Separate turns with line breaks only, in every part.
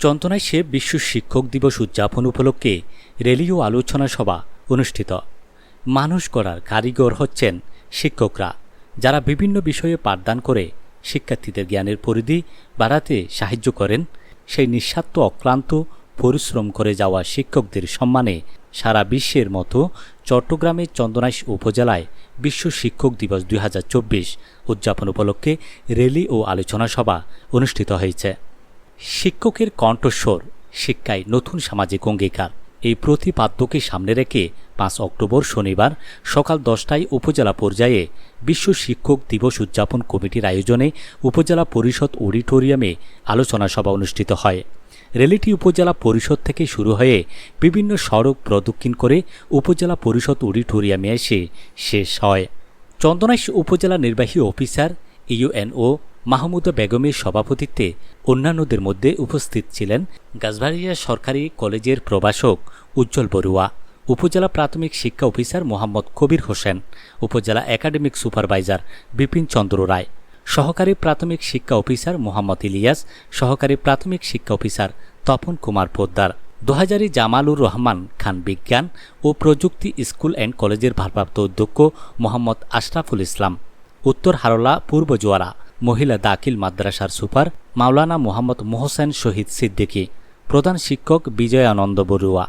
চন্দনায় সে বিশ্ব শিক্ষক দিবস উদযাপন উপলক্ষে রেলি ও আলোচনা সভা অনুষ্ঠিত। মানুষ করার কারিগর হচ্ছেন শিক্ষকরা, যারা বিভিন্ন বিষয়ে পাঠদান করে শিক্ষার্থীদের জ্ঞানের পরিধি বাড়াতে সাহায্য করেন। সেই নিঃস্বার্থ, অক্লান্ত পরিশ্রম করে যাওয়া শিক্ষকদের সম্মানে সারা বিশ্বের মতো চট্টগ্রামের চন্দনাইশ উপজেলায় বিশ্ব শিক্ষক দিবস দুই হাজার চব্বিশ উদযাপন উপলক্ষে রেলি ও আলোচনা সভা অনুষ্ঠিত হয়েছে। শিক্ষকের কণ্ঠস্বর শিক্ষায় নতুন সামাজিক অঙ্গীকার। এই প্রতিপাদ্যকে সামনে রেখে পাঁচ অক্টোবর শনিবার সকাল দশটায় উপজেলা পর্যায়ে বিশ্ব শিক্ষক দিবস উদযাপন কমিটির আয়োজনে উপজেলা পরিষদ অডিটোরিয়ামে আলোচনা সভা অনুষ্ঠিত হয়। রেলিটি উপজেলা পরিষদ থেকে শুরু হয়ে বিভিন্ন সড়ক প্রদক্ষিণ করে উপজেলা পরিষদ অডিটোরিয়ামে এসে শেষ হয়। চন্দনাইশ উপজেলা নির্বাহী অফিসার ইউএনও মাহমুদা বেগমের সভাপতিত্বে অন্যান্যদের মধ্যে উপস্থিত ছিলেন গাছবাড়িয়া সরকারি কলেজের প্রভাষক উজ্জ্বল বড়ুয়া, উপজেলা প্রাথমিক শিক্ষা অফিসার মোহাম্মদ কবির হোসেন, উপজেলা একাডেমিক সুপারভাইজার বিপিন চন্দ্র রায়, সহকারী প্রাথমিক শিক্ষা অফিসার মোহাম্মদ ইলিয়াস, সহকারী প্রাথমিক শিক্ষা অফিসার তপন কুমার পোদ্দার, দোহাজারি জামালুর রহমান খান বিজ্ঞান ও প্রযুক্তি স্কুল অ্যান্ড কলেজের ভারপ্রাপ্ত অধ্যক্ষ মোহাম্মদ আশরাফুল ইসলাম। উত্তর হারলা, পূর্ব জোয়ারা, মহিলা দাখিল মাদ্রাসার সুপার মাওলানা মোহাম্মদ মোহসেন শহীদ সিদ্দিকী, প্রধান শিক্ষক বিজয়ানন্দ বড়ুয়া,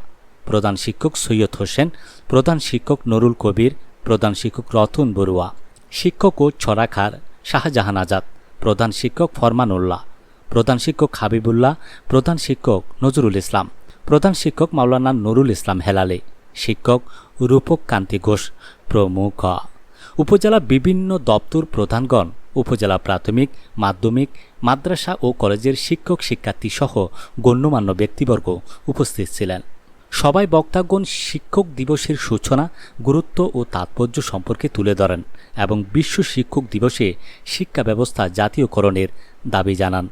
প্রধান শিক্ষক সৈয়দ হোসেন, প্রধান শিক্ষক নুরুল কবির, প্রধান শিক্ষক রতন বড়ুয়া, শিক্ষক ও ছড়াখার শাহজাহান আজাদ, প্রধান শিক্ষক ফরমানুল্লাহ, প্রধান শিক্ষক হাবিবুল্লাহ, প্রধান শিক্ষক নজরুল ইসলাম, প্রধান শিক্ষক মাওলানা নুরুল ইসলাম হেলালে, শিক্ষক রূপক কান্তি ঘোষ প্রমুখ। উপজেলা বিভিন্ন দপ্তর প্রধানগণ, উপজেলা প্রাথমিক, মাধ্যমিক, মাদ্রাসা ও কলেজের শিক্ষক শিক্ষার্থী সহ গণ্যমান্য ব্যক্তিবর্গ উপস্থিত ছিলেন। সবাই বক্তাগণ শিক্ষক দিবসের সূচনা, গুরুত্ব ও তাৎপর্য সম্পর্কে তুলে ধরেন এবং বিশ্ব শিক্ষক দিবসে শিক্ষা ব্যবস্থা জাতীয়করণের দাবি জানান।